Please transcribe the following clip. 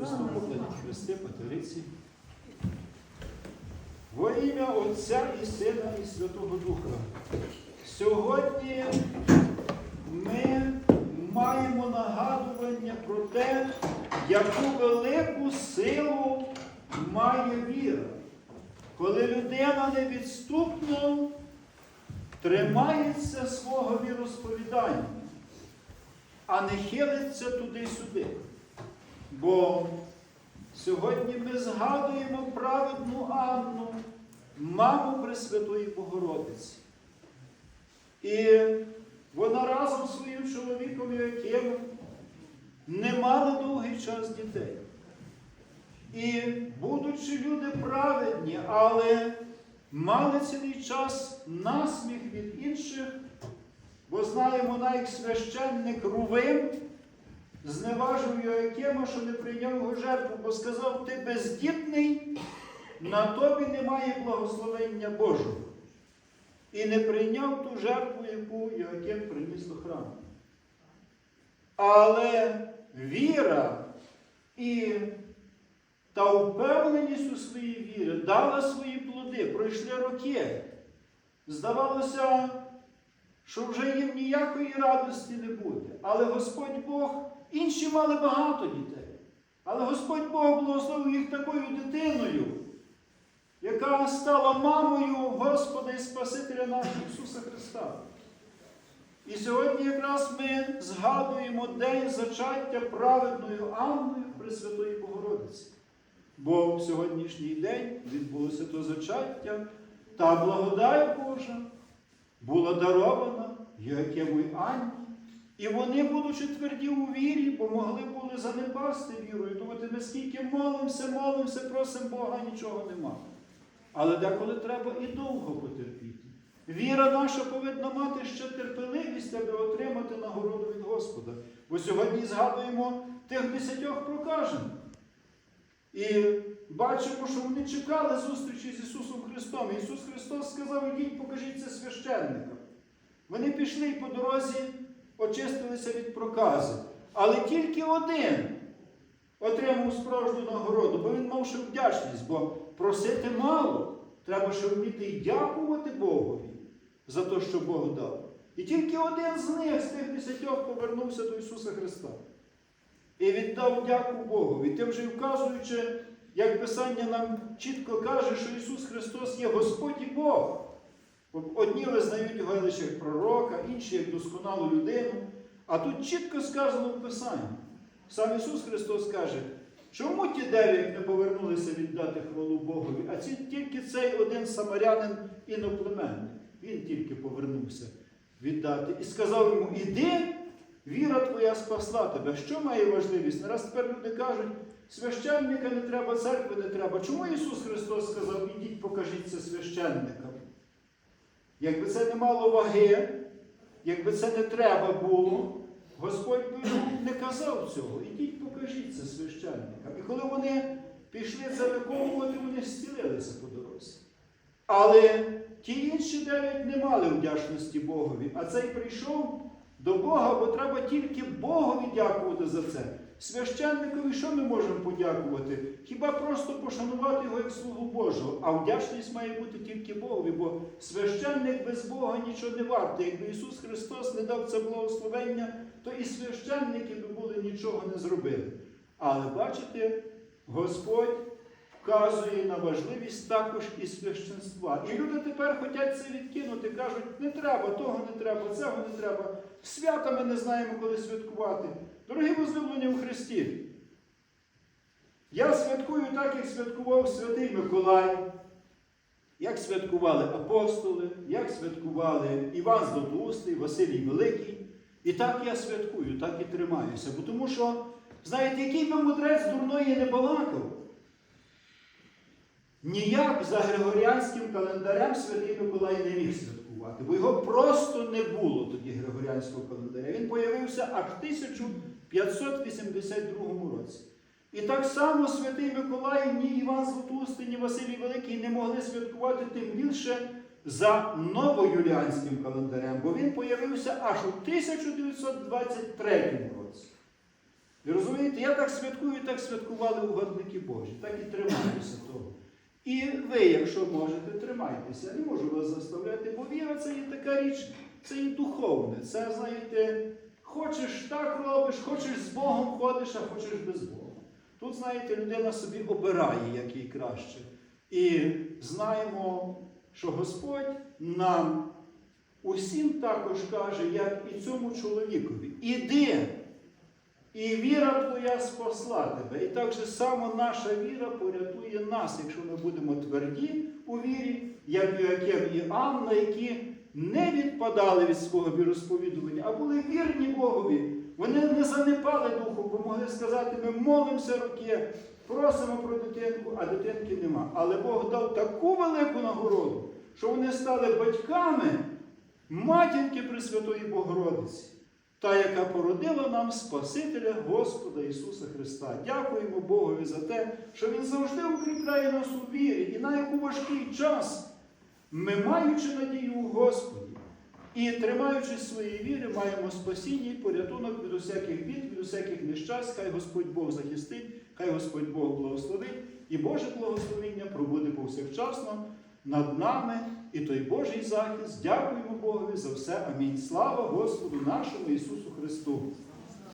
Христу покладіть хрести, патериці. Во ім'я Отця і Сина і Святого Духа. Сьогодні ми маємо нагадування про те, яку велику силу має віра. Коли людина невідступно тримається свого віросповідання, а не хилиться туди-сюди. Бо сьогодні ми згадуємо праведну Анну, маму Пресвятої Богородиці. І вона разом з своїм чоловіком Якимом не мала довгий час дітей. І, будучи люди праведні, але мали цілий час насміх від інших, бо знаємо, навіть священник Рувим зневажив Йоакима, що не прийняв його жертву, бо сказав, ти бездітний, на тобі немає благословення Божого. І не прийняв ту жертву, яку Йоаким приніс до храму. Але віра і та впевненість у своїй вірі дала свої плоди, пройшли роки. Здавалося, що вже їм ніякої радості не буде. Але Господь Бог, інші мали багато дітей. Але Господь Бог благословив їх такою дитиною, яка стала мамою Господа і Спасителя нашого Ісуса Христа. І сьогодні якраз ми згадуємо день зачаття праведною Анною Пресвятої Богородиці. Бо в сьогоднішній день відбулося то зачаття, та благодать Божа була дарована Йоакиму й Анні. І вони, будучи тверді у вірі, помогли були занепасти вірою. Думати, наскільки молимося, молимося, просимо Бога, нічого нема. Але деколи треба і довго потерпіти. Віра наша повинна мати ще терпеливість, аби отримати нагороду від Господа. Бо сьогодні згадуємо тих десятьох прокажених. І бачимо, що вони чекали зустрічі з Ісусом Христом. Ісус Христос сказав, ідіть, покажіть це священникам. Вони пішли по дорозі очистилися від прокази. Але тільки один отримав справжню нагороду, бо він мав ще вдячність, бо просити мало. Треба ще вміти і дякувати Богові за те, що Бог дав. І тільки один з них, з тих десятьох, повернувся до Ісуса Христа. І віддав дяку Богові, тим же вказуючи, як Писання нам чітко каже, що Ісус Христос є Господь і Бог. Одні визнають його лише як пророка, інші як досконалу людину. А тут чітко сказано в Писанні. Сам Ісус Христос каже, чому ті дев'ять не повернулися віддати хвалу Богові, а ці, тільки цей один самарянин іноплеменник. Він тільки повернувся віддати. І сказав йому, іди, віра твоя спасла тебе. Що має важливість? Не раз тепер люди кажуть, священника не треба, церкви не треба. Чому Ісус Христос сказав, ідіть, покажіть це священникам? Якби це не мало ваги, якби це не треба було, Господь би не казав цього. Ідіть, покажіть це священникам. І коли вони пішли це виконувати, вони зцілилися по дорозі. Але ті інші дев'ять не мали вдячності Богові, а цей прийшов до Бога, бо треба тільки Богові дякувати за це. Священникові що ми можемо подякувати? Хіба просто пошанувати його як слугу Божого, а вдячність має бути тільки Богові, бо священник без Бога нічого не вартий. Якби Ісус Христос не дав це благословення, то і священники би були нічого не зробили. Але бачите, Господь вказує на важливість також і священства. І люди тепер хочуть це відкинути, кажуть, не треба, того не треба, цього не треба. Свята ми не знаємо, коли святкувати. Дорогі возлюблені у Христі, я святкую так, як святкував святий Миколай, як святкували апостоли, як святкували Іван Златоустий, Василій Великий. І так я святкую, так і тримаюся. Бо тому що, знаєте, який би мудрець дурної не балакав, ніяк за Григоріанським календарем святий Миколай не міг святкувати, бо його просто не було тоді Григоріанського календаря. Він появився аж в 1582 році. І так само святий Миколай, ні Іван Златоустий, ні Василій Великий не могли святкувати тим більше за новоюліанським календарем, бо він появився аж у 1923 році. Ви розумієте, я так святкую, так святкували угодники Божі, так і тримаюся того. І ви, якщо можете, тримайтеся. Не можу вас заставляти, бо віра це є така річ, це є духовне. Це, знаєте, хочеш так робиш, хочеш з Богом ходиш, а хочеш без Бога. Тут, знаєте, людина собі обирає, як їй краще. І знаємо, що Господь нам усім також каже, як і цьому чоловікові, іди, і віра твоя спасла тебе. І так же само наша віра порятує нас, якщо ми будемо тверді у вірі, як і Анна, які не відпадали від свого віросповідування, а були вірні Богові. Вони не занепали духом, бо могли сказати, ми молимося роки, просимо про дитинку, а дитинки нема. Але Бог дав таку велику нагороду, що вони стали батьками матінки Пресвятої Богородиці, та, яка породила нам Спасителя Господа Ісуса Христа. Дякуємо Богові за те, що Він завжди укріпляє нас у вірі, і навіть у важкий час, ми, маючи надію у Господі і тримаючись своєї віри, маємо спасіння і порятунок від усяких бід, від усяких нещасть. Хай Господь Бог захистить, хай Господь Бог благословить, і Боже благословіння пробуде повсякчасно над нами і той Божий захист. Дякуємо Богові за все. Амінь. Слава Господу нашому Ісусу Христу!